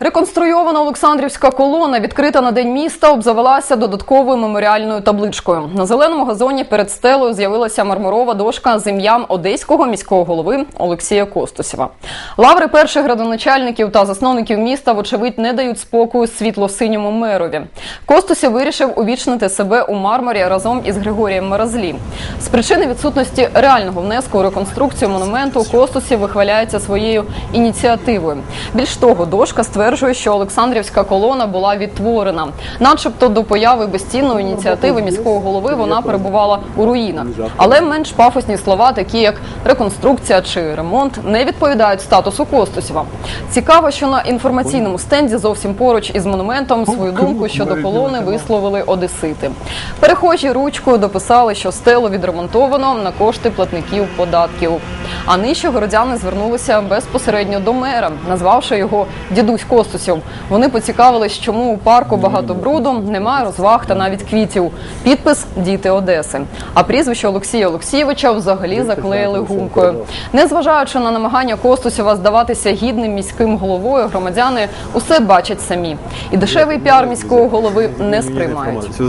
Реконструйована Олександрівська колона, відкрита на день міста, обзавелася додатковою меморіальною табличкою. На зеленому газоні перед стелею з'явилася мармурова дошка з ім'ям одеського міського голови Олексія Костусєва. Лаври перших градоначальників та засновників міста, вочевидь, не дають спокою світло-синьому мерові. Костусєв вирішив увічнити себе у мармурі разом із Григорієм Маразлі. З причини відсутності реального внеску у реконструкцію монументу Костусєв вихваляється своєю ініціативою. Більш того, дошка стверджує, що Олександрівська колона була відтворена, начебто до появи безцінної ініціативи міського голови вона перебувала у руїнах. Але менш пафосні слова, такі як реконструкція чи ремонт, не відповідають статусу Костусєва. Цікаво, що на інформаційному стенді зовсім поруч із монументом свою думку щодо колони висловили одесити. Перехожі ручкою дописали, що стелу відремонтовано на кошти платників податків. А нижче городяни звернулися безпосередньо до мера, назвавши його дідусь Костусів. Вони поцікавились, чому у парку багато бруду, немає розваг та навіть квітів. Підпис Діти Одеси. А прізвище Олексія Олексійовича взагалі заклеїли гумкою. Незважаючи на намагання Костусєва здаватися гідним міським головою, громадяни усе бачать самі. І дешевий піар міського голови не сприймають.